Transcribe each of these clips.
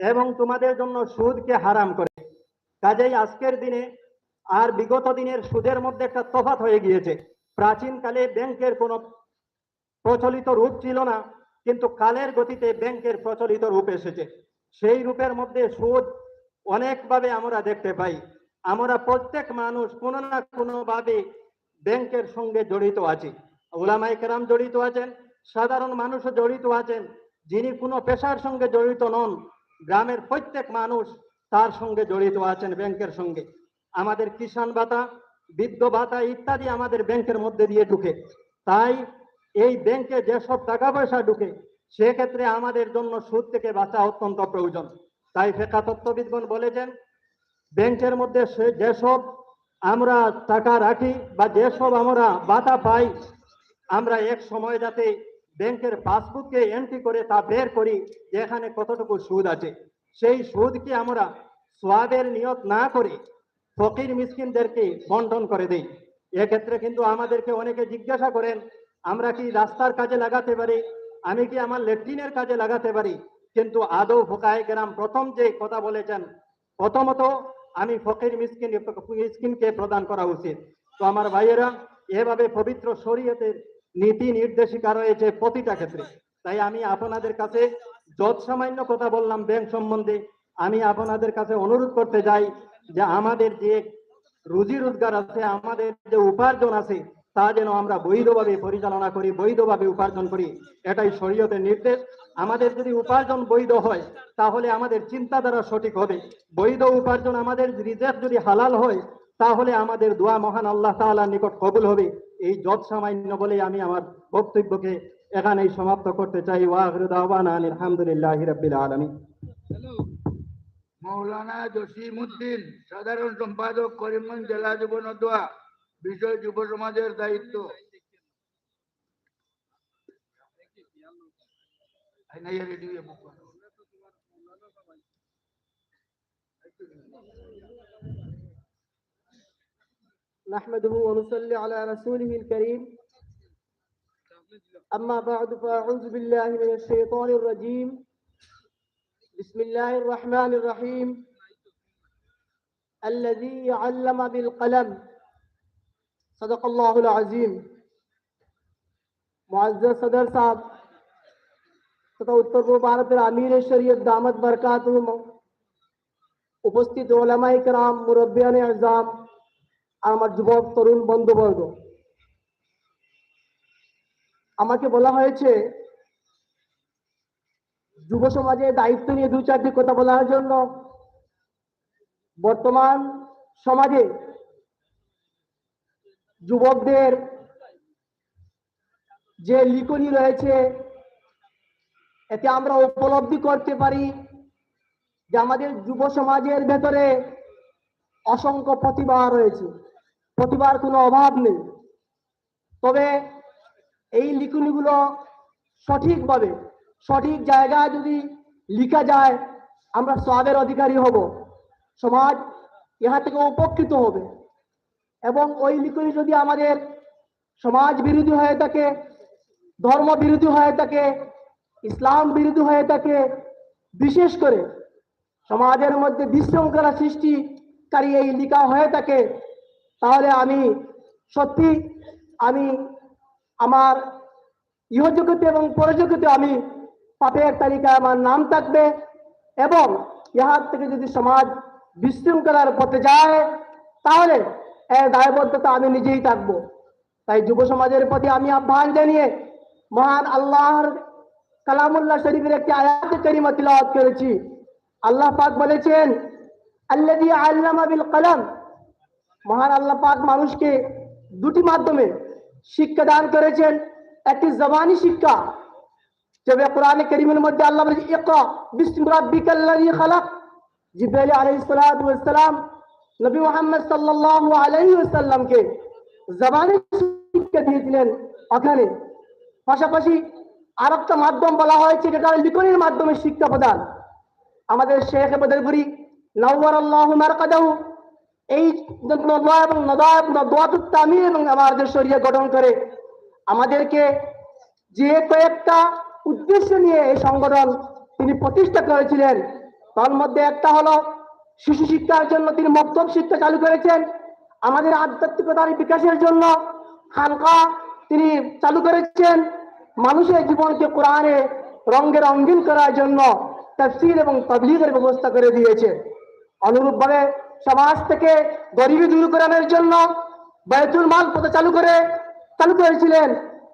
এবং তোমাদের জন্য সুদকে হারাম করে। কাজেই আজকের দিনে আর বিগত দিনের সুদের মধ্যে একটা তফাৎ হয়ে গিয়েছে। প্রাচীনকালে ব্যাংকের কোনো প্রচলিত রূপ ছিল না, কিন্তু কালের গতিতে ব্যাংকের প্রচলিত রূপ এসেছে। সেই রূপের মধ্যে সুদ অনেকভাবে আমরা দেখতে পাই। আমরা প্রত্যেক মানুষ কোনো না কোনোভাবে ব্যাংকের সঙ্গে জড়িত আছি। ওলামাই কেরাম জড়িত আছেন, সাধারণ মানুষও জড়িত আছেন, যিনি কোনো পেশার সঙ্গে জড়িত নন। গ্রামের প্রত্যেক মানুষ তার সঙ্গে জড়িত আছেন ব্যাংকের সঙ্গে। আমাদের কিষাণ ভাতা বৃদ্ধ ভাতা ইত্যাদি আমাদের ব্যাংকের মধ্যে দিয়ে ঢুকে। তাই এই ব্যাংকে যেসব টাকা পয়সা ঢুকে, সেক্ষেত্রে আমাদের জন্য সুদ থেকে বাঁচা অত্যন্ত প্রয়োজন। তাই ফেকা তত্ত্ববিদগণ বলেছেন ব্যাংকের মধ্যে যেসব আমরা টাকা রাখি বা যেসব আমরা বাতা পাই, আমরা এক সময় যাতে ব্যাংকের পাসবুককে এন্ট্রি করে তা বের করি যে এখানে কতটুকু সুদ আছে। সেই সুদকে আমরা সোয়াবের নিয়ত না করে ফকির মিসকিনদেরকে বন্টন করে দেই। এক্ষেত্রে কিন্তু আমাদেরকে অনেকে জিজ্ঞাসা করেন, আমরা কি রাস্তার কাজে লাগাতে পারি? আমি কি আমার ল্যাট্রিনের কাজে লাগাতে পারি? কিন্তু আদৌ ফোকায় গ্রাম প্রথম যে কথা বলেছেন, প্রথমত আমি ফকির মিসকিন, মিসকিনকে প্রদান করা উচিত। তো আমার ভাইয়েরা, এভাবে পবিত্র শরীয়তের নীতি নির্দেশিকা রয়েছে প্রতিটা ক্ষেত্রে। তাই আমি আপনাদের কাছে যত সামান্য কথা বললাম ব্যাংক সম্বন্ধে। আমি আপনাদের কাছে অনুরোধ করতে চাই যে আমাদের যে রুজি রোজগার আছে, আমাদের যে উপার্জন আছে, তা যেন আমরা বৈধভাবে পরিচালনা করি, বৈধভাবে উপার্জন করি, এটাই শরীয়তের নির্দেশ। আমাদের যদি উপার্জন বৈধ হয়, তাহলে আমাদের চিন্তাধারা সঠিক হবে। বৈধ উপার্জন আমাদের রিজার্ভ যদি হালাল হয়, তাহলে আমাদের দোয়া মহান আল্লাহ তাআলার নিকট কবুল হবে। এই যত সামান্য বলে আমি আমার বক্তব্যকে এখানেই সমাপ্ত করতে চাই। ওয়াহরু দাওয়ানা আনিল হামদুলিল্লাহি রাব্বিল আলামিন। মৌলানা জসিম উদ্দিন সাধারণ সম্পাদক, করিমগঞ্জ জেলা যুব নদুয়া বিষয় যুব সমাজের দায়িত্ব। نحمده ونصلي على رسوله الكريم أما بعد فأعوذ بالله من الشيطان الرجيم بسم الله الرحمن الرحيم الذي علم بالقلم صدق الله العظيم معزز صدر صاحب তথা উত্তর পূর্ব ভারতের আমির শরীয়ত দামত বরকাত উপস্থিত ওলামাই کرام মুরব্বিয়ান আজম আর আমার যুবক, তরুণ বন্ধুবর্গ। আমাকে বলা হয়েছে, যুব সমাজের দায়িত্ব নিয়ে দু চারটি কথা বলার জন্য। বর্তমান সমাজে যুবকদের যে লিখনি রয়েছে, এতে আমরা উপলব্ধি করতে পারি যে আমাদের যুব সমাজের ভেতরে অসংখ্য প্রতিভা রয়েছে। প্রতিভার কোনো অভাব নেই। তবে এই লিখনিগুলো সঠিকভাবে, সঠিক জায়গায় যদি লিখা যায়, আমরা সবের অধিকারী হব। সমাজ ইহা থেকে উপকৃত হবে। এবং ওই লিখনি যদি আমাদের সমাজ বিরোধী হয়ে থাকে, ধর্ম বিরোধী হয়ে থাকে, ইসলাম বিরোধী হয়ে থাকে, বিশেষ করে সমাজের মধ্যে বিশৃঙ্খলা সৃষ্টিকারী এই লিখা হয়ে থাকে তাহলে আমি সত্যি আমি আমার ইহজগতে এবং পরজগতে আমি পাপের তালিকায় আমার নাম থাকবে এবং ইহার থেকে যদি সমাজ বিশৃঙ্খলার পথে যায়, তাহলে এর দায়বদ্ধতা আমি নিজেই থাকব। তাই যুব সমাজের প্রতি আমি আহ্বান জানিয়ে মহান আল্লাহর কালামুল্লাহ শরীফের একটি আয়াত করিমা তিলাওয়াত করেছি। আল্লাহ পাক বলেছেন, আল্লাযী আল্লামা বিল কলম মহান আল্লাহ পাক মানুষকে দুটি মাধ্যমে শিক্ষা দান করেছেন। একটি জবানি শিক্ষা তবে কোরআনে করিমের মধ্যে আল্লাহ খালাক। জিব্রাইল সালাম নবী মুহাম্মদ সাল্লাল্লাহু আলাইহি ওয়াসাল্লামকে জবানি শিক্ষা দিয়েছিলেন ওখানে। পাশাপাশি আরেকটা মাধ্যম বলা হয়েছে, যেটা লিখনির মাধ্যমে শিক্ষা প্রদান। আমাদের শেখ বদরপুরি নওয়ার আল্লাহ মারকাদাহু। এই এবং নদাব নদওয়াতুত তামির এবং আমাদের শরীয় গঠন করে, আমাদেরকে যে কয়েকটা উদ্দেশ্য নিয়ে এই সংগঠন তিনি প্রতিষ্ঠা করেছিলেন, তার মধ্যে একটা হলো শিশু শিক্ষার জন্য তিনি মক্তব শিক্ষা চালু করেছেন, আমাদের আধ্যাত্মিকতার বিকাশের জন্য খানকা তিনি চালু করেছেন, মানুষের জীবনকে কোরআনে রঙে রঙ্গিন করার জন্য তফসিল এবং তবলিগের ব্যবস্থা করে দিয়েছে। অনুরূপভাবে সমাজ থেকে গরিবী দূর করানোর জন্য বায়তুল মাল পথে চালু করে চালু করেছিলেন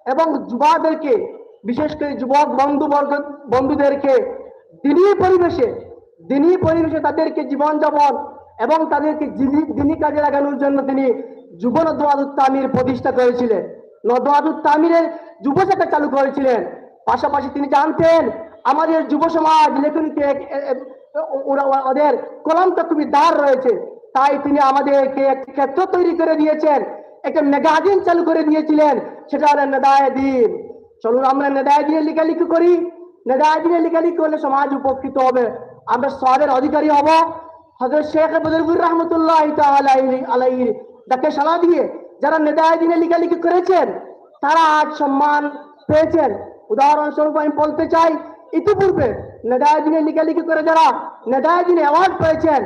এবং যুবাদেরকে বিশেষ করে যুবক বন্ধু বন্ধুদেরকে দিনই পরিবেশে দিনই পরিবেশে তাদেরকে জীবনযাপন এবং তাদেরকে দিনী- দিনী কাজে লাগানোর জন্য তিনি যুব নদওয়াদুত তামির প্রতিষ্ঠা করেছিলেন। নদওয়াদুত তামিরের যুব শাখা চালু করেছিলেন। পাশাপাশি তিনি জানতেন, আমাদের যুব সমাজ লেখনীতে ওরা- ওদের কলমটা খুবই দার রয়েছে। তাই তিনি আমাদেরকে একটি ক্ষেত্র তৈরি করে দিয়েছেন। একটা মেগাজিন চালু করে দিয়েছিলেন। সেটা হলো নেদায় চলুন আমরা নেদায় দিনে লেখালেখি করি। নেদায় দিনে লেখালেখি করলে সমাজ উপকৃত হবে। আমরা সবের অধিকারী হব। হজরত শেখ বদরুর রহমতুল্লাহ আলাই ডাকে সালা দিয়ে যারা নেদায় দিনে লেখালেখি করেছেন, তারা আজ সম্মান পেয়েছেন। উদাহরণস্বরূপ আমি বলতে চাই, ইতিপূর্বে নেদায় লেখালেখি করে যারা নেদায় অ্যাওয়ার্ড পেয়েছেন,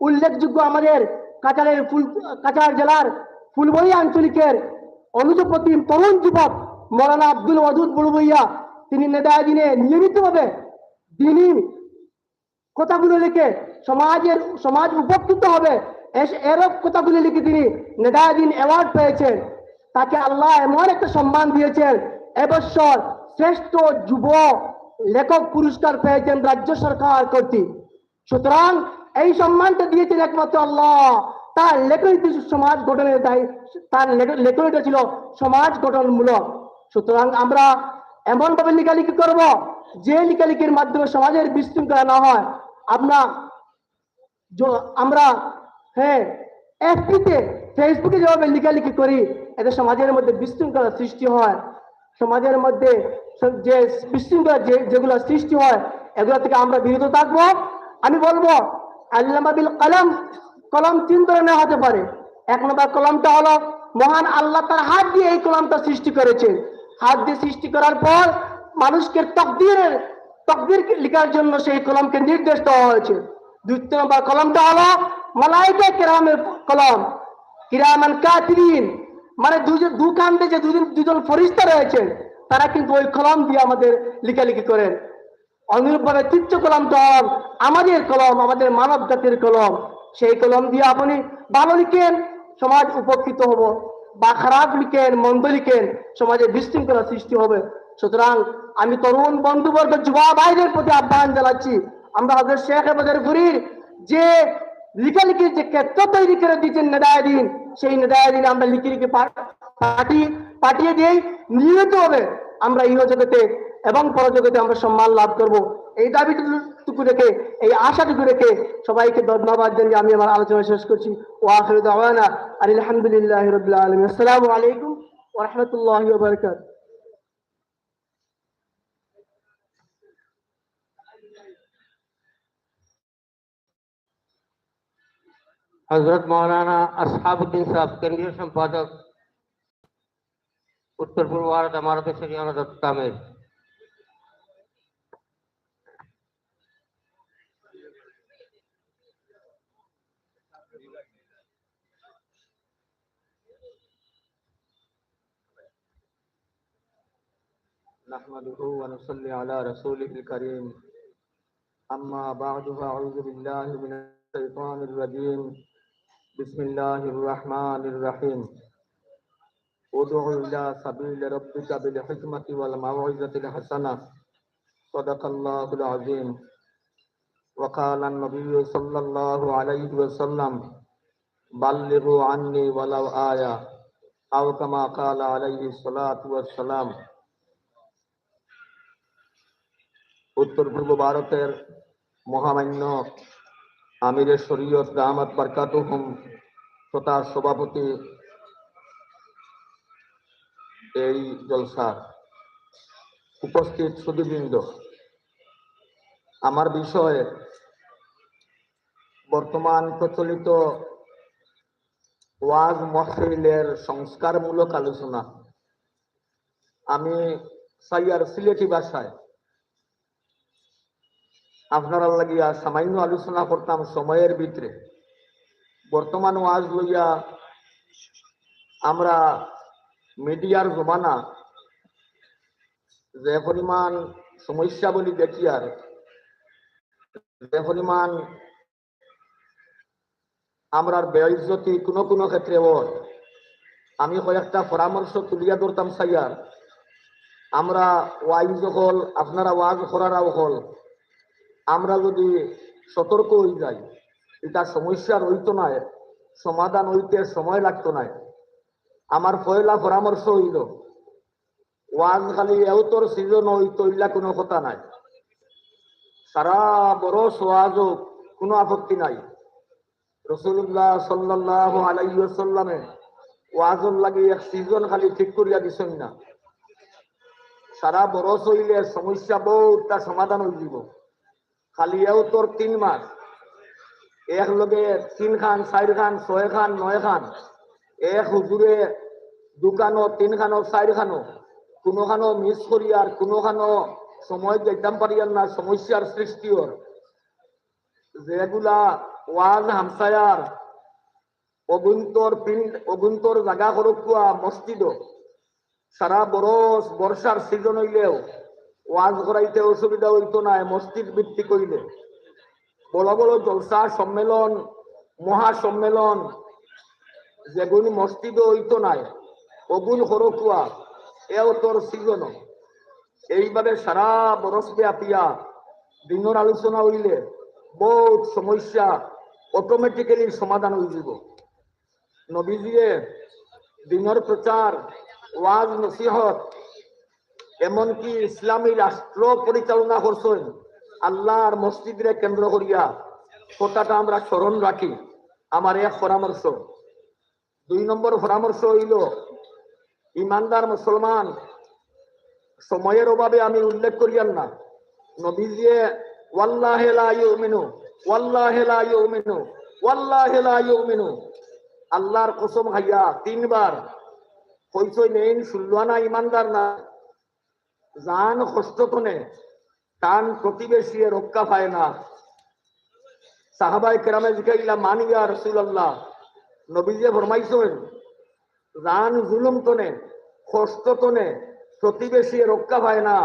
উল্লেখযোগ্য আমাদের কাছাড়ের ফুল, কাছাড় জেলার ফুলবড়ি আঞ্চলিকের অনুজপতি তরুণ যুবক মৌলানা আব্দুল ওয়াদুদ বড়ুবইয়া তিনি নেদায় নিয়মিতভাবে দিনই কথাগুলো লিখে সমাজের, সমাজ উপকৃত হবে এরূপ কথাগুলো লিখে তিনি নেদাদিন অ্যাওয়ার্ড পেয়েছেন। তাকে আল্লাহ এমন একটা সম্মান দিয়েছেন এবছর শ্রেষ্ঠ যুব লেখক পুরস্কার পেয়েছেন রাজ্য সরকার কর্তৃক। সুতরাং এই সম্মানটা দিয়েছেন একমাত্র আল্লাহ। তার লেখনীতে সমাজ গঠনের দায়ী, তার লেখ- লেখনীটা ছিল সমাজ গঠনমূলক। সুতরাং আমরা এমন ভাবে লেখালেখি করব যে লেখালেখির মাধ্যমে সমাজের বিশৃঙ্খলা না হয়। য- আমরা হ্যাঁ এফপিতে ফেসবুকে যেভাবে লেখালেখি করি, এতে সমাজের মধ্যে বিশৃঙ্খলা সৃষ্টি হয়। সমাজের মধ্যে যে বিশৃঙ্খলা যে যেগুলো সৃষ্টি হয়, এগুলো থেকে আমরা বিরত থাকব। আমি বলব আল্লামাবিল কলম কলম তিন ধরনের হতে পারে। এক নম্বর কলমটা হলো, মহান আল্লাহ তার হাত দিয়ে এই কলমটা সৃষ্টি করেছেন হাত দিয়ে সৃষ্টি করার পর মানুষকে তকদিরের তকদির লেখার জন্য সেই কলমকে নির্দেশ দেওয়া হয়েছে। দ্বিতীয় নম্বর কলমটা হলো মালাইকা কেরামের কলম। কিরামান কাতিরিন মানে দুজন দু কান্দে যে দুজন দুজন ফরিস্তা রয়েছেন তারা কিন্তু ওই কলম দিয়ে আমাদের লেখালেখি করেন। অনুরূপভাবে তৃতীয় কলম হল আমাদের কলম, আমাদের মানব জাতির কলম। সেই কলম দিয়ে আপনি ভালো লিখেন, সমাজ উপকৃত হব। বা খারাপ লিখেন, মন্দ লিখেন, সমাজে বিশৃঙ্খলা সৃষ্টি হবে। সুতরাং আমি তরুণ বন্ধুবর্গ যুবা ভাইদের প্রতি আহ্বান জানাচ্ছি, আমরা হজরত শেখ বাজার ঘুরির যে লিখালিখির যে ক্ষেত্র তৈরি করে দিয়েছেন নেদায়দিন সেই নেদায়দিন আমরা লিখে লিখে পাঠিয়ে পাঠিয়ে দিয়েই নিয়মিত হবে আমরা ইহ জগতে এবং পরজগতে আমরা সম্মান লাভ করব। এই দাবিটুকু রেখে, এই আশাটুকু রেখে সবাইকে ধন্যবাদ জানিয়ে আমি আমার আলোচনা শেষ করছি। ও আখির দাওয়ানা আলহামদুলিল্লাহ রবিল আলম আসসালামু আলাইকুম ওয়া রাহমাতুল্লাহি حضرت مولانا اصحاب الدین صاحب کیندریہ سمپادک، اتر پور بھارت امارت شریانہ دت تعمیر نحمده ونصلي على رسوله الكريم. أما بعد، فأعوذ بالله من الشيطان الرجيم. بسم الله الرحمن الرحيم ادع إلى سبيل ربك بالحكمة والموعظة الحسنة صدق الله العظيم وقال النبي صلى الله عليه وسلم بلغوا عني ولو آية أو كما قال عليه الصلاة والسلام উত্তর পূর্ব ভারতের মহামান্য আমিরের শরীয়ত দামাত বারকাতুহুম তথা সভাপতি এই জলসার উপস্থিত সুদীবৃন্দ আমার বিষয়ে বর্তমান প্রচলিত ওয়াজ মহফিলের সংস্কারমূলক আলোচনা আমি সাইয়ার সিলেটি ভাষায় আপনারা লাগিয়া সামান্য আলোচনা করতাম সময়ের ভিতরে। বর্তমান ওয়াজ লইয়া আমরা মিডিয়ার জমানা যে পরিমাণ সমস্যা বলি দেখি আর, যে পরিমাণ আমরার বেইজ্জতি কোনো কোনো ক্ষেত্রে ওর। আমি কয়েকটা পরামর্শ তুলিয়া ধরতাম সাইয়ার। আমরা ওয়াইজ হল, আপনারা ওয়াজ করারাও হল। আমরা যদি সতর্ক হয়ে যাই এটা সমস্যা রইতো নাই সমাধান হইতে সময় লাগতো নাই আমার পয়লা পরামর্শ হইল ওয়াজ খালি এওতর সিজন হইতো ইল্লা কোনো কথা নাই। সারা বরস ওয়াজ হোক, কোনো আপত্তি নাই। রসুল্লাহ সাল্লাহ আলাইসাল্লামে ওয়াজর লাগি এক সিজন খালি ঠিক করিয়া দিছেন না। সারা বরস হইলে সমস্যা বহুতটা সমাধান হয়ে যাব খালি এও তোর তিন মাস। এক লগে তিন খান, চার খান, ছয় খান, নয় খান। এক হুজুরে দোকানো তিন খানো চার খানো কোনো খানো মিস করিয়ার কোনো খানো সময় যেতাম পারিয়ার না, সমস্যার সৃষ্টি হর যেগুলা ওয়াজ হামসায়ার অগুন্তর পিন্ড অগুন্তর জাগা করকুয়া মসজিদ সারা বরস বর্ষার সিজন হইলেও ওয়াজ করাইতে অসুবিধা হইতো না মসজিদ ভিত্তিক হইলে। বড় বড় জলসা সম্মেলন, মহা সম্মেলন, যেগুলি মসজিদ হইতো নাই অগুন হরকুয়া এও তোর সিজন এইভাবে সারা বরস ব্যাপিয়া দিনের আলোচনা হইলে বহুত সমস্যা অটোমেটিক্যালি সমাধান হয়ে যাব নবীজিয়ে দিনের প্রচার, ওয়াজ, নসিহত এমনকি ইসলামী রাষ্ট্র পরিচালনা করছেন আল্লাহর মসজিদরে কেন্দ্র করিয়া কথাটা আমরা স্মরণ রাখি। আমার এক পরামর্শ। দুই নম্বর পরামর্শ হইল, ইমানদার মুসলমান সময়ের অভাবে আমি উল্লেখ করিয়ান না। নবীজিয়ে, ওয়াল্লাহে লা ইউমিনু আল্লাহর কসম খাইয়া তিনবার কইছই নেইন শুনলানা ইমানদার না। জান কষ্টতনে টান প্রতিবেশী রক্ষা পায় না। সাহাবাই কেরামে জিকাইলা মানিয়া রসুল্লাহ নবীজে ফরমাইছেন, জান জুলুম তনে কষ্ট তনে প্রতিবেশী রক্ষা পায় না,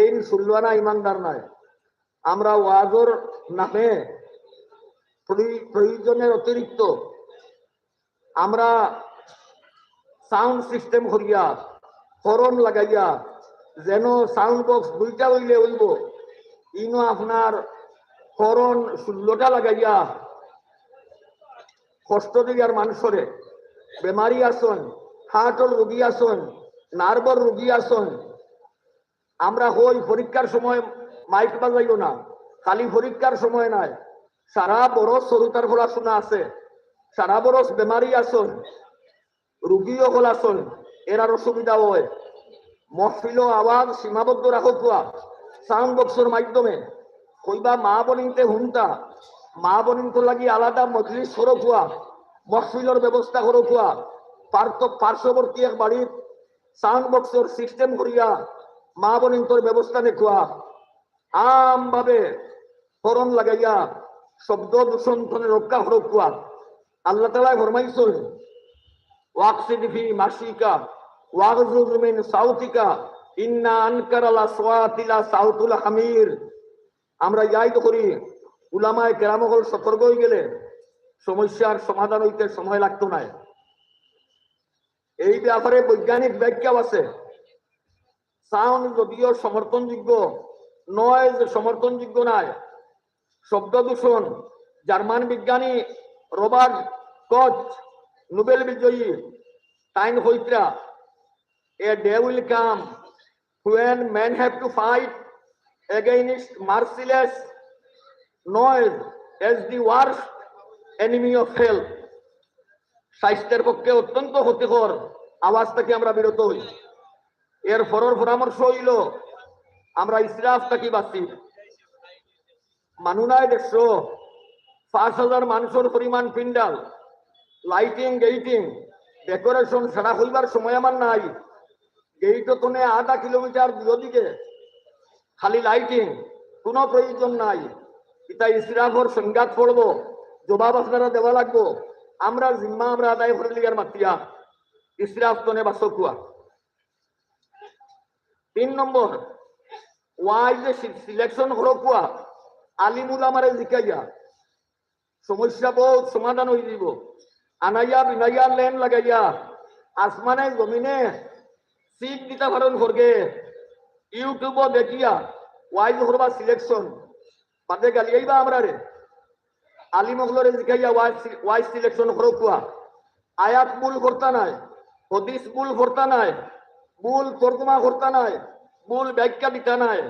এই শুনলানা ইমানদার নয়। আমরা ওয়াজর নামে প্রয়োজনের অতিরিক্ত আমরা সাউন্ড সিস্টেম করিয়া হরন লাগাইয়া যেন সাউন্ড বক্স দুইটা হইলে হইব। ইনো আপনার হরন ষোলোটা লাগাইয়া কষ্ট দিয়ার মানুষরে, বেমারি আসন, হার্টর রোগী আসন, নার্ভর রোগী আসন, আমরা হই পরীক্ষার সময় মাইক বাজাইও না, খালি পরীক্ষার সময় নাই। সারা বরস সরুতার পড়াশোনা আছে, সারা বরস বেমারি আসন, রুগীও হল আসন এরার অসুবিধা হয়। মহফিল আওয়াজ সীমাবদ্ধ রাখো কোয়া সাউন্ড বক্সের মাধ্যমে। কইবা মা বলিনতে হুমতা মা বলিনতে লাগি আলাদা মজলিস সরো কোয়া মহফিলের ব্যবস্থা করো কোয়া পার্শ্ববর্তী এক বাড়ির সাউন্ড বক্সের সিস্টেম করিয়া মা বলিনতর ব্যবস্থা দেখুয়া আম ভাবে হরণ লাগাইয়া শব্দ দূষণ রক্ষা হরক কোয়া আল্লাহ তালা ফরমাইছেন, ওয়াকসিদ মাসিকা ওয়াগজুজ মিন সাউতিকা ইন্না আনকারাল আসওয়াতিলা সাউতুল হামির আমরা ইয়াই করি। উলামায়ে কেরামগল সতর্ক হয়ে গেলে সমস্যার সমাধান হইতে সময় লাগতো না। এই ব্যাপারে বৈজ্ঞানিক ব্যাখ্যাও আছে। সাউন্ড যদিও সমর্থনযোগ্য নয় যে সমর্থনযোগ্য নয় শব্দ দূষণ, জার্মান বিজ্ঞানী রবার্ট কচ, নোবেল বিজয়ী, টাইন হইত্রা a day will come when men have to fight against merciless noise. As the worst enemy of health স্বাস্থ্যের পক্ষে অত্যন্ত ক্ষতিকর আওয়াজ থেকে আমরা বিরত হই। এর ফরর পরামর্শ হইল, আমরা ইসরাফ থাকি বাঁচি। মানুনায় দেখছ পাঁচ হাজার মানুষের পরিমাণ পিন্ডাল লাইটিং গেইটিং ডেকোরেশন সারা হইবার সময় আমার নাই। গেইট কোনে আধা কিলোমিটার দিকে খালি লাইটিং কোনো প্রয়োজন নাই। এটা ইসরাফর সংঘাত পড়ব জবাব আপনারা দেওয়া লাগবো। আমরা জিম্মা, আমরা আদায় করে লিগার মাতিয়া। ইসরাফ তনে বাসকুয়া তিন নম্বর ওয়াই যে সিলেকশন হরকুয়া আলিমুল আমারে জিকাইয়া সমস্যা বহুত, সমাধান হয়ে যাব আনাইয়া, বিনাইয়া, লেন লাগাইয়া আসমানে, জমিনে সিট দিতে পারেন করগে ইউটিউব দেখিয়া ওয়াইজ করবা সিলেকশন বাদে গালিয়াইবা আমরা রে আলিমগুলোরে জিকাইয়া ওয়াইজ সিলেকশন করকুয়া আয়াত ভুল করতা নাই, হদিস ভুল করতা নাই ভুল তর্জমা করতা নাই ভুল ব্যাখ্যা দিতা নাই।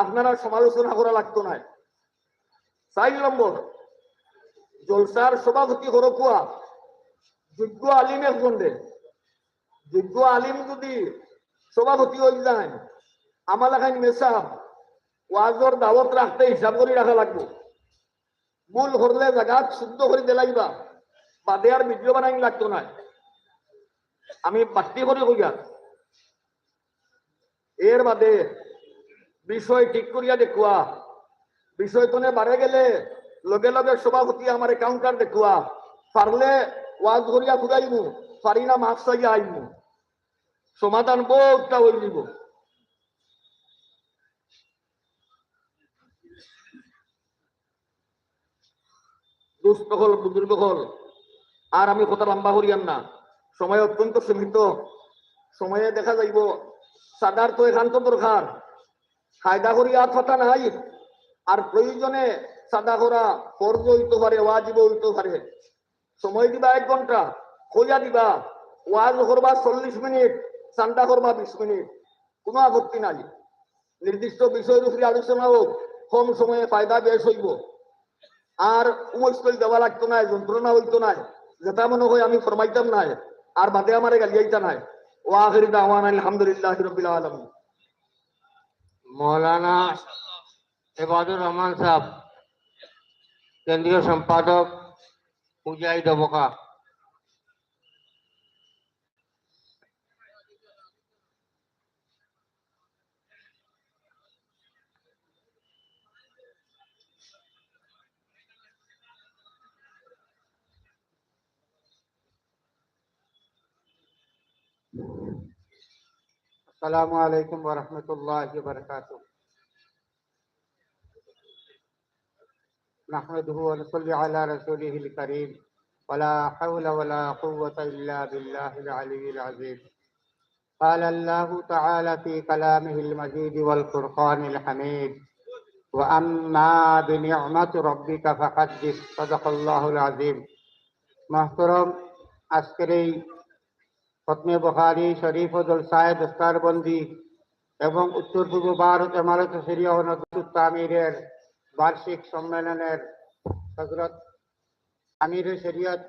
আপনারা সমালোচনা করা লাগতো নাই। চার নম্বর, জলসার সভাপতি হরকুয়া যোগ্য আলিম একজন যোগ্য আলিম যদি সভাপতি হয়ে যায় আমার লাগাই মেসাব ওয়াজর দাওয়াত রাখতে হিসাব করে রাখা লাগবো। মূল করলে জায়গা শুদ্ধ করে দিলাইবা। বাদে আর ভিডিও বানাই লাগতো না। আমি বাড়তি করে কইয়া এর বাদে বিষয় ঠিক করিয়া দেখুয়া। বিষয় তনে বাড়ে গেলে লগে লগে সভাপতি আমার কাউন্টার দেখুয়া। পারলে ওয়াজ করিয়া ফুরাইমু পারি না মাছ আইমু। সমাধান বহুতটা হয়ে যাব দুস্থ হল হল। আর আমি কথা লম্বা করিয়ান না। সময় অত্যন্ত সীমিত। সময়ে দেখা যাইব। সাদার তো এখান তো দরকার। ফায়দা করিয়া কথা নাই। আর প্রয়োজনে সাদা করা ফর্জ হইতে পারে ওয়াজিব হইতে পারে। সময় দিবা এক ঘণ্টা, খোঁজা দিবা। ওয়াজ করবা চল্লিশ মিনিট। চান্দা করবা বিশ কোনো আপত্তি নাই। নির্দিষ্ট বিষয়ের উপরে আলোচনা হোক কম সময়ে ফায়দা বেশ হইব। আর উমস্থল দেওয়া লাগতো না যন্ত্রণা হইতো না যেটা মনে হয় আমি ফরমাইতাম নাই আর বাদে আমারে গালিয়াইতা নাই। ও আখিরি দাওয়ান আলহামদুলিল্লাহ রবিল আলমী মৌলানা এবাদুর রহমান সাহেব কেন্দ্রীয় সম্পাদক পূজাই অবকা السلام عليكم ورحمة الله وبركاته. نحمده ونصلي على رسوله الكريم. ولا حول ولا قوة إلا بالله العلي العظيم. قال الله تعالى في كلامه المجيد والفرقان الحميد. وأما بنعمة ربك فحدث. صدق الله العظيم. محترم عسكري খতমে বখারি, শরীফ ও জলসায় দস্তারবন্দি এবং উত্তর পূর্ব ভারত এমারত সিরিয়া ও নজরুল তামিরের বার্ষিক সম্মেলনের হজরত আমির শরীয়ত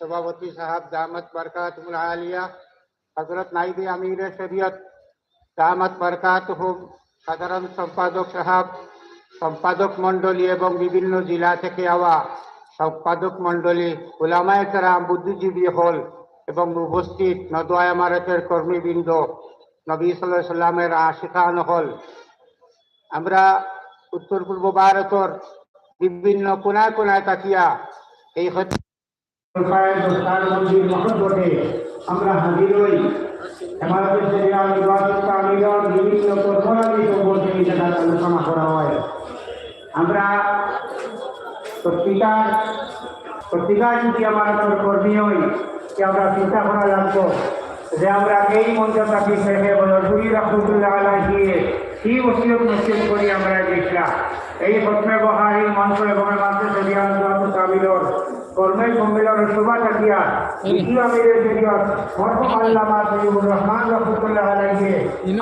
সভাপতি সাহাব দামত বরকাতুল আলিয়া, হজরত নাইবি আমির শরীয়ত দামত বরকাতুহুম, সাধারণ সম্পাদক সাহাব, সম্পাদক মণ্ডলী এবং বিভিন্ন জেলা থেকে আওয়া সম্পাদক মণ্ডলী ওলামায় কেরাম, বুদ্ধিজীবী হল এবং উপস্থিত নদোয়া ইমারতের কর্মীবৃন্দ, নবী সাল্লাহ সাল্লামের আশিকান হল। আমরা উত্তর পূর্ব ভারতের বিভিন্ন কোনায় কোনায় তাকিয়া এই আমরা হাজির হই। বিভিন্ন কর্মরাজি সম্পর্কে আলোচনা করা হয়। আমরা সত্যিকার সত্যিকার যদি আমার কর্মী হই যে আমরা চিন্তা করা লাগবো যে আমরা এই মঞ্চটাকে শেখে বলুরি রহমতুল্লাহ আলাই দিয়ে কি ওসিয়ত নসিব করি আমরা দেখলাম এই প্রথমে বহারি মঞ্চ এবং মাত্র সরিয়ান কাবিলর কর্মের সম্মেলনের শোভা থাকিয়া দ্বিতীয় আমিরের জরিয়ত মরহুম আল্লামা সৈয়দুর রহমান রহমতুল্লাহ আলাইকে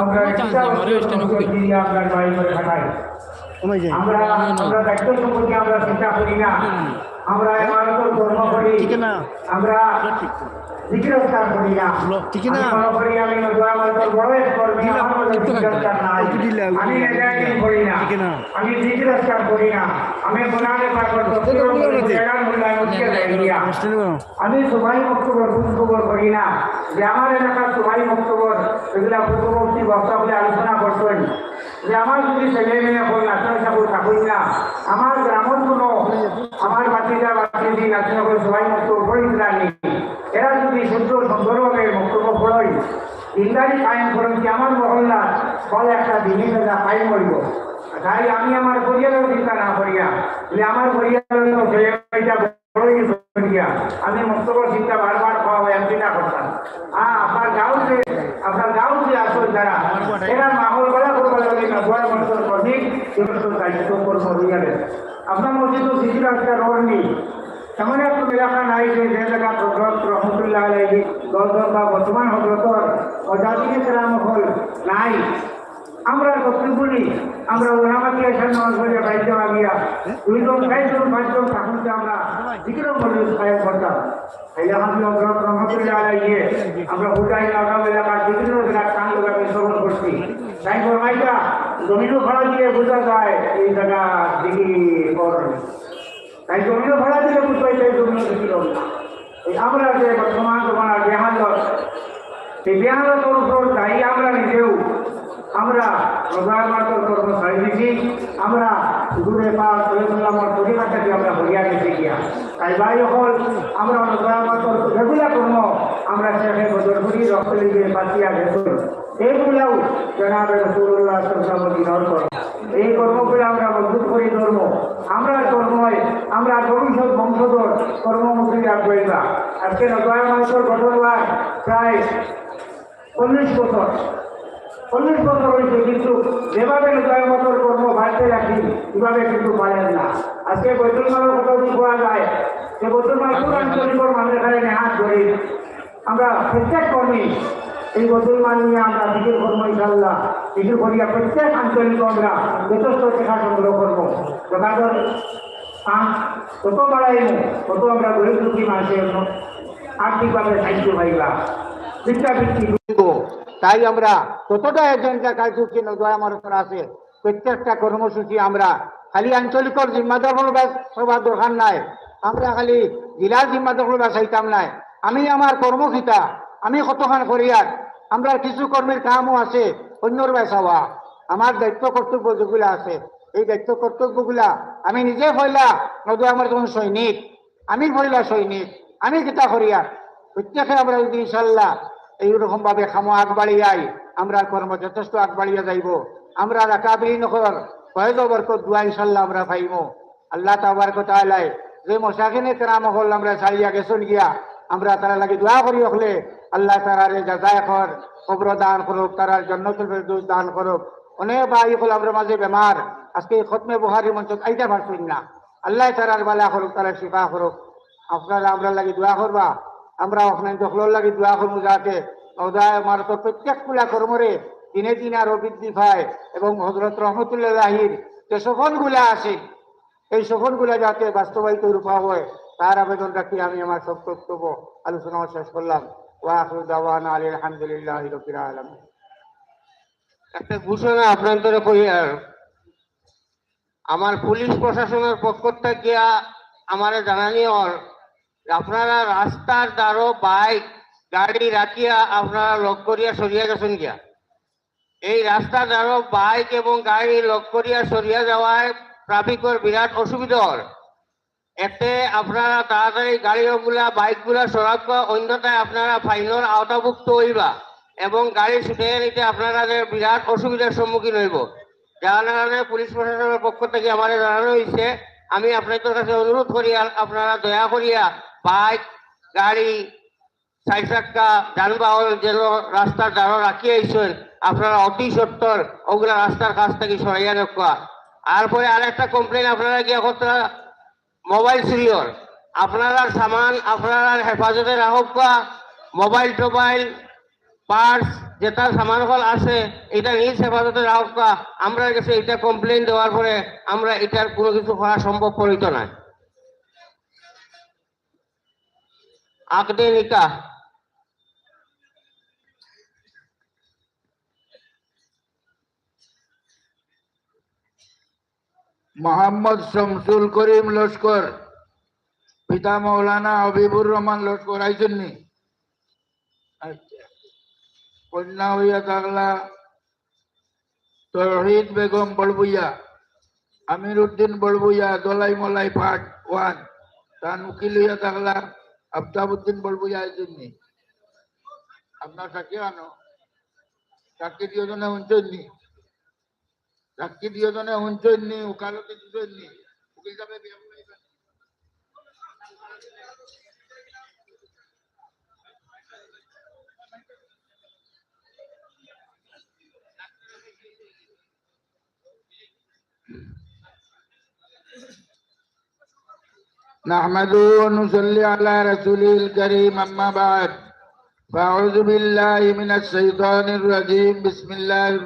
আমরা একটা ওসিয়ত নসিব দিয়ে আপনার বাড়ি করে খাটাই আমরা আমরা দায়িত্ব সম্পর্কে আমরা চিন্তা করি না আমরা কর্ম করি আমরা জিকিরস্কার করি না আমি মনে করি আমি দোয়া মাত্র বড় কর্মী আমার মধ্যে জিকিরস্কার নাই আমি নেজানি করি না আমি জিকিরস্কার করি না আমি গুনাহে পাক করতে গুনাহ মূল্যায়ন উঠিয়ে দেয় আমি সবাই বক্তব্য খবর করি না যে আমার এলাকার সবাই বক্তব্য এগুলা পূর্ববর্তী বক্তা বলে আলোচনা করতেন যে আমার যদি ছেলে মেয়ে হল নাচন ঠাকুর ঠাকুর না আমার গ্রামের কোনো আমার বাতিজা বাতিজি নাচন করে সবাই বক্তব্য করেছিলেন এরা যদি শুদ্ধ সুন্দরভাবে বক্তব্য পড়ই ইন্দারি কায়েম করেন যে আমার মহল্লা বলে একটা জিনিস কায়েম করিব? তাই আমি আমার পরিবারের চিন্তা না করিয়া, যে আমার করিয়া, আমি মন্তব্য চিন্তা বারবার পাওয়া হয়, আমি চিন্তা করতাম হ্যাঁ আপনার গাঁওতে আপনার গাঁওতে আসল যারা এরা মাহল বলা করব লাগে না দোয়ার মন্তব্য অধিক দায়িত্ব কর্ম আপনার মধ্যে তো শিশু রাস্তা রোড নেই এমন একটা এলাকা নাই যে যে জায়গা হজরত রহমতুল্লাহ আলাইহি গজর বা বর্তমান হজরতর অজাতিকে কেরাম হল নাই। আমরা কর্তৃপণি আমরা ওনামাকে এসে নামাজ পড়ে বাড়িতে গিয়া দুইজন, চারজন, পাঁচজন ঠাকুরকে আমরা বিক্রম করে সাহেব করতাম। তাইলে আমাদের হজরত রহমতুল্লাহ আলাইহি, আমরা হুদাই লাগাম এলাকার বিভিন্ন জায়গার কান লোকাকে শ্রবণ করছি। তাই ফরমাইটা জমিনও ভাড়া দিয়ে বোঝা যায় এই জায়গা দিঘি কর তাই জমিও ভাড়া দিলে বুঝবাই তাই জমিও এই আমরা যে বর্তমান তোমার বেহালত, এই বেহালতর উপর দায়ী আমরা নিজেও। আমরা প্রধানমন্ত্রীর কর্ম ছাড়ি দিছি আমরা দূরে পা আমার পরিবারটাকে আমরা হরিয়া গেছে গিয়া। তাই ভাই হল আমরা প্রধানমন্ত্রীর রেগুলার কর্ম, আমরা সেখানে বদল করি, রক্ত লিগে পাতিয়া গেছে। এইগুলাও জানাবে রসুল্লাহ সাল্লাম কর্ম এই কর্মগুলো আমরা মজবুত করি ধর্ম আমরা কর্ময় আমরা ভবিষ্যৎ বংশধর, কর্মমুখী রাখবা আজকে নয় মাসের গঠন হওয়ার প্রায় চল্লিশ বছর চল্লিশ বছর হয়েছে, কিন্তু যেভাবে নয় বছর কর্ম বাড়তে রাখি এভাবে কিন্তু পারেন না। আজকে বৈতুল মালের কথা যদি বলা যায়, যে বৈতুল মাল পুরো আঞ্চলিকর মানুষ এখানে নেহাত ধরি আমরা প্রত্যেক কর্মী এই মুসলমান নিয়ে আমরা বিক্রি করব ইনশাল্লাহ বিক্রি করিয়া প্রত্যেক আঞ্চলিক আমরা যথেষ্ট টাকা সংগ্রহ করব। যোগাযোগ কত বাড়াইব কত আমরা গরিব দুঃখী মানুষের আর্থিকভাবে সাহায্য পাইবা। ভিক্ষাবৃত্তি তাই আমরা ততটা এজেন্ডা কার্যসূচি উপর আছে, প্রত্যেকটা কর্মসূচি আমরা খালি আঞ্চলিকর জিম্মাদার সবার দরকার নাই। আমরা খালি জেলার জিম্মাদার চাইতাম নাই। আমি আমার কর্মখিতা আমি কতখান করিয়ার আমরা কিছু কর্মীর কামও আছে, অন্যর বেসাওয়া আমার দায়িত্ব কর্তব্য যেগুলো আছে। এই দায়িত্ব কর্তব্যগুলা আমি নিজে হইলা নদয় আমার যখন সৈনিক। আমি হইলা সৈনিক আমি কিতা করিয়ার? প্রত্যেকে আমরা যদি ইনশাল্লাহ এইরকম ভাবে খামো আগবাড়ি যাই আমরা কর্ম যথেষ্ট আগবাড়িয়া যাইব। আমরা রাকাবিলি নকর ফয়েজ বরকত দুয়া ইনশাল্লাহ আমরা পাইব আল্লাহ তাবার কথা যে মশাখিনে কেরাম হল, আমরা ছাড়িয়া গেছন গিয়া। আমরা তারা লাগি দোয়া করি হলে আল্লাহ তারারে যাজায় কর কবর দান করুক, তারার জন্নতুল ফেরদৌস দান করুক। অনেক ভাই হল আমরা মাঝে বেমার, আজকে খতমে বুহারি মঞ্চ আইতে পারছেন না। আল্লাহ তারার বালা করুক তারা শিফা করুক। আপনারা আমরা লাগি দোয়া করবা। আমরা ওখানে দখলর লাগি দোয়া করব যাতে তো প্রত্যেক কুলা কর্মরে দিনে দিনে আরও বৃদ্ধি পায় এবং হজরত রহমতুল্লাহির যে সফলগুলা আছে এই সফলগুলা যাতে বাস্তবায়িত রূপা হয় তার আবেদন রাখি আমি আমার সব বক্তব্য আলোচনা শেষ করলাম। আলহামদুলিল্লাহ একটা ঘোষণা আপনাদের করি আর আমার পুলিশ প্রশাসনের পক্ষ থেকে আমার জানানি ওর আপনারা রাস্তার দ্বারো বাইক, গাড়ি রাখিয়া আপনারা লক করিয়া সরিয়া গেছেন গিয়া। এই রাস্তার দ্বারো বাইক এবং গাড়ি লক করিয়া সরিয়া যাওয়ায় ট্রাফিকের বিরাট অসুবিধা হয় এতে আপনারা তাড়াতাড়ি গাড়িগুলা, বাইকগুলা সরাব অন্যথায় আপনারা ফাইনের আওতাভুক্ত হইবা এবং গাড়ি ছুটে নিতে আপনারা বিরাট অসুবিধার সম্মুখীন হইব। যার পুলিশ প্রশাসনের পক্ষ থেকে আমার জানানো হয়েছে আমি আপনাদের কাছে অনুরোধ করি আপনারা দয়া করিয়া বাইক, গাড়ি চার চাক্কা যানবাহন যেন রাস্তার দ্বারা রাখিয়ে আইসেন আপনারা অতি সত্তর ওগুলা রাস্তার কাছ থেকে সরাইয়া রাখা তারপরে আর একটা কমপ্লেন আপনারা গিয়ে করতে মোবাইল সিলিয়র আপনারা সামান আপনারা হেফাজতে রাখব বা মোবাইল, টোবাইল পার্স যেটা সামান হল আছে, এটা নিজ হেফাজতে রাখব বা আমরা কাছে এটা কমপ্লেন দেওয়ার পরে আমরা এটার কোনো কিছু করা সম্ভব হইত নাই। আকদে নিকা। মোহাম্মদ শামসুল করিম লস্কর, পিতা মৌলানা হবিবুর রহমান লস্কর আইসেননি আচ্ছা। কন্যা হইয়া থাকলা তহিদ বেগম বড়বুইয়া আমির উদ্দিন বড়বুইয়া, দলাই মলাই পাট ওয়ান। তার উকিল হইয়া থাকলা আফতাবুদ্দিন বড়বুইয়া আইসেননি আপনার সাক্ষী আনো? نحمد ونصلي على رسول الكريم أما بعد. فأعوذ بالله من الشيطان الرجيم. بسم الله